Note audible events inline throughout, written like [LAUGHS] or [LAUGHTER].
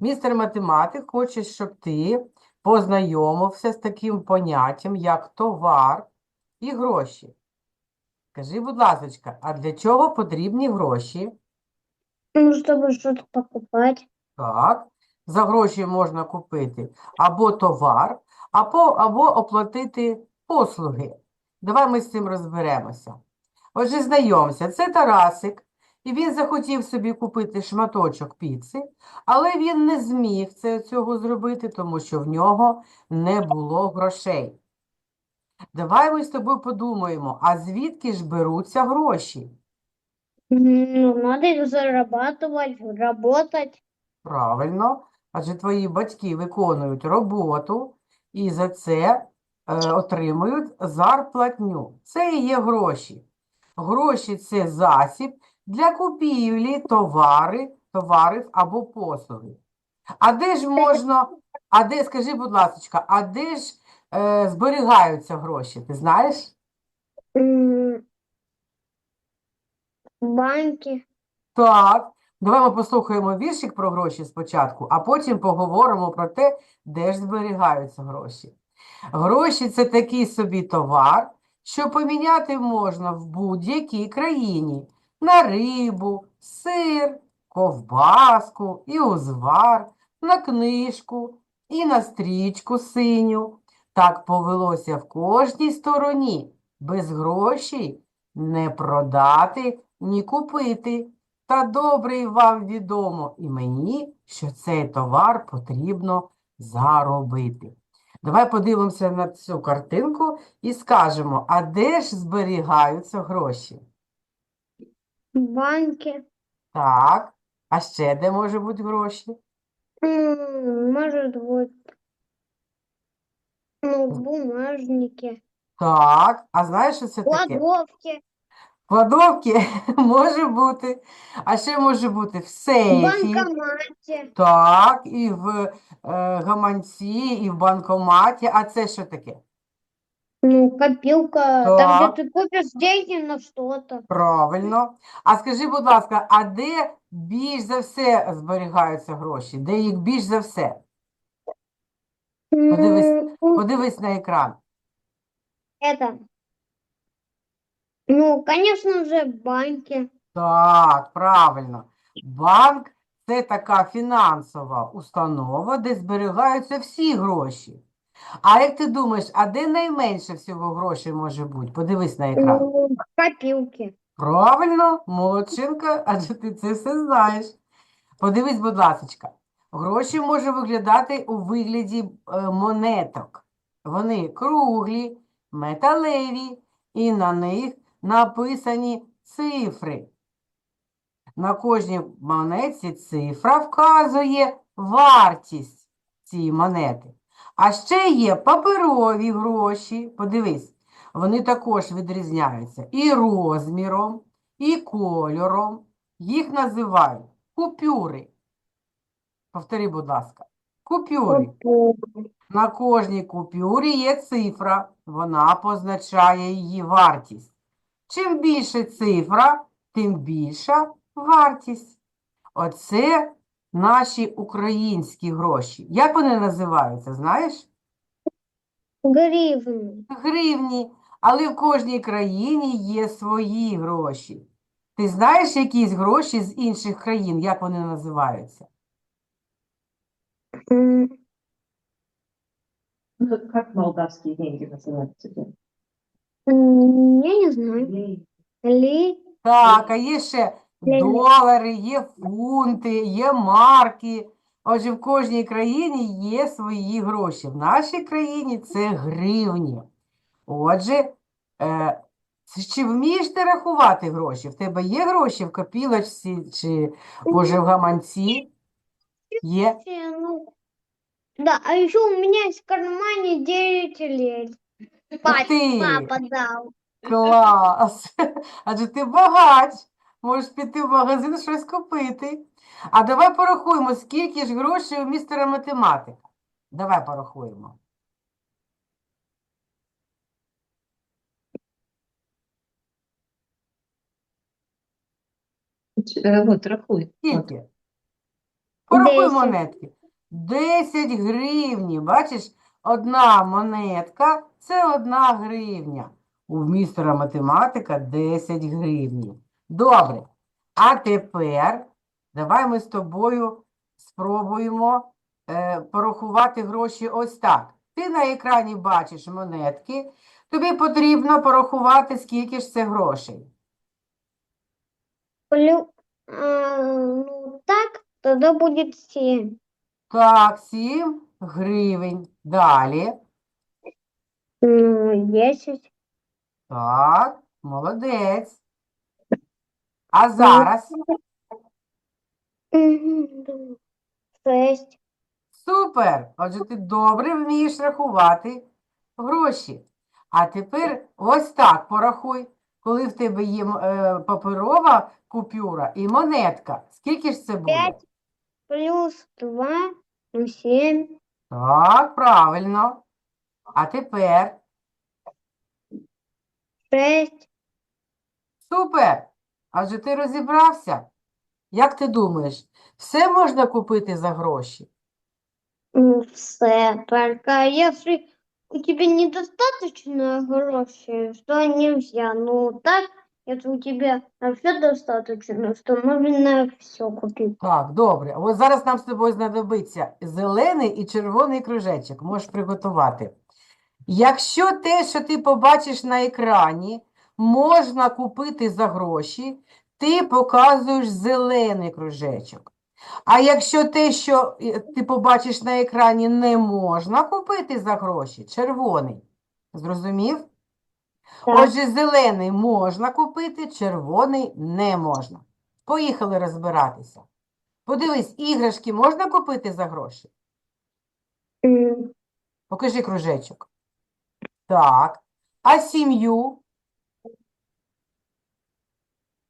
Містер математик хоче, щоб ти познайомився з таким поняттям, як товар і гроші. Скажи, будь ласка, а для чого потрібні гроші? Ну, чтобы что-то покупать. Так, за гроші можна купити або товар, або, або оплатити послуги. Давай ми з цим розберемося. Отже, знайомся, це Тарасик, і він захотів собі купити шматочок піци, але він не зміг це, цього зробити, тому що в нього не було грошей. Давай ми з тобою подумаємо, а звідки ж беруться гроші? Ну, надо их зарабатывать, работать. Правильно, адже твої батьки виконують роботу і за це е, отримують зарплатню. Це і є гроші. Гроші – це засіб для купівлі товари, товарів або послуги. А де ж можна, а де, скажи, будь ласка, а де ж е, зберігаються гроші? Ти знаєш? Банки. Так, давай ми послухаємо віршик про гроші спочатку, а потім поговоримо про те, де ж зберігаються гроші. Гроші – це такий собі товар, що поміняти можна в будь-якій країні на рибу, сир, ковбаску і узвар, на книжку і на стрічку синю. Так повелося в кожній стороні. Без грошей не продати, ні купити. Та добре вам відомо і мені, що цей товар потрібно заробити. Давай подивимося на цю картинку і скажемо, а де ж зберігаються гроші? Банки. Так, а ще де може бути гроші? М, Может быть. Ну, в бумажнике. Так, а знаєш, що це таке? Кладовки. Кладовки [LAUGHS] може бути, а ще може бути в В сейфі. банкомате. Так, і в е, гаманці, і в банкоматі. А це що таке? Ну, копилка. Там, Так. где ты купишь деньги на что-то. Правильно. А скажи, будь ласка, а де більш за все зберігаються гроші? Де їх більш за все? Подивись, М, подивись на екран. Это. Ну, конечно же, банки. Так, правильно. Банк – це така фінансова установа, де зберігаються всі гроші. А як ти думаєш, а де найменше всього грошей може бути? Подивись на екран. Ну, копилки. Правильно, молодчинка, адже ти це все знаєш. Подивись, будь ласочка, гроші може виглядати у вигляді е, монеток. Вони круглі, металеві, і на них написані цифри. На кожній монетці цифра вказує вартість цієї монети. А ще є паперові гроші. Подивись, вони також відрізняються і розміром, і кольором. Їх називають купюри. Повтори, будь ласка. Купюри. На кожній купюрі є цифра, вона позначає її вартість. Чим більше цифра, тим більша вартість. Оце наші українські гроші. Як вони називаються, знаєш? Гривны. Гривні. Але в кожній країні є свої гроші. Ти знаєш якісь гроші з інших країн, як вони називаються? Ну, как- как деньги м, Я не знаю. Ли. Так, а є ще. Долари, є фунти, є марки. Отже, в кожній країні є свої гроші. В нашій країні це гривні. Отже, е, чи вмієш ти рахувати гроші? В тебе є гроші в копілочці чи, може, в гаманці? Є? Ну, Да, а еще у меня есть в кармане 9 лет. Ти! Папа дал. Клас! Адже ти багач. Можеш піти в магазин щось купити. А давай порахуємо, скільки ж грошей у містера математика. Давай порахуємо. Э, Вот, рахуй. Скільки? Порахуй Десять. монетки. 10 гривні. Бачиш, одна монетка – це одна гривня. У містера математика 10 гривні. Добре. А тепер давай ми з тобою спробуємо е, порахувати гроші ось так. Ти на екрані бачиш монетки. Тобі потрібно порахувати, скільки ж це грошей. Плю- а, ну так, тогда будет семь. Так, 7 гривень. Далі. Ну, десять. Так, молодець. А зараз Шесть. супер. Отже, ти добре вмієш рахувати гроші. А тепер ось так порахуй. Коли в тебе є е, паперова купюра і монетка, скільки ж це буде? Пять. Плюс два, ну семь. Так, правильно. А тепер Шесть. супер. Адже ти розібрався. Як ти думаєш, все можна купити за гроші? Все. Только если у тебя недостаточно грошей, что нельзя. Ну, так, если у тебя все достаточно, что можно все купить. Так, добре. Ось зараз нам з тобою знадобиться зелений і червоний кружечок. Можеш приготувати. Якщо те, що ти побачиш на екрані, можна купити за гроші, ти показуєш зелений кружечок. А якщо те, що е, ти побачиш на екрані, не можна купити за гроші, червоний. Зрозумів? Так. Отже, зелений можна купити, червоний не можна. Поїхали розбиратися. Подивись, іграшки можна купити за гроші? Покажи кружечок. Так. А сім'ю?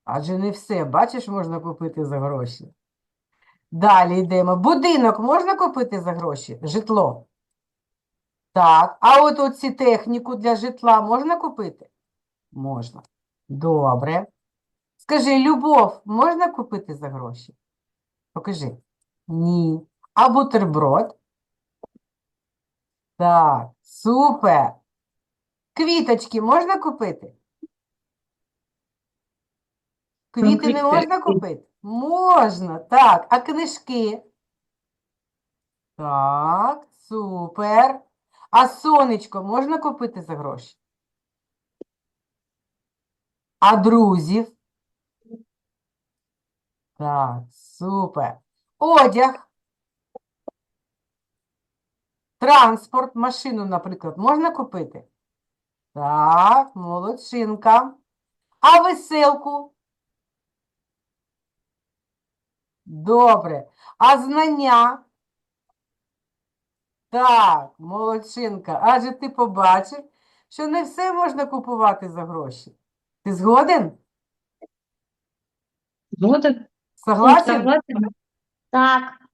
Адже не все, бачиш, можна купити за гроші. Далі йдемо. Будинок можна купити за гроші? Житло. Так. А от оці техніку для житла можна купити? Можна. Добре. Скажи, любов можна купити за гроші? Покажи. Ні. А бутерброд? Так, супер. Квіточки можна купити? Квіти не можна купити? Можна, так. А книжки? Так, супер. А сонечко можна купити за гроші? А друзів? Так, супер. Одяг. Транспорт, машину, наприклад, можна купити? Так, молодчинка. А веселку? Добре. А знання? Так, молодчинка. Адже ти побачив, що не все можна купувати за гроші. Ти згоден? Згоден? Согласен? Так.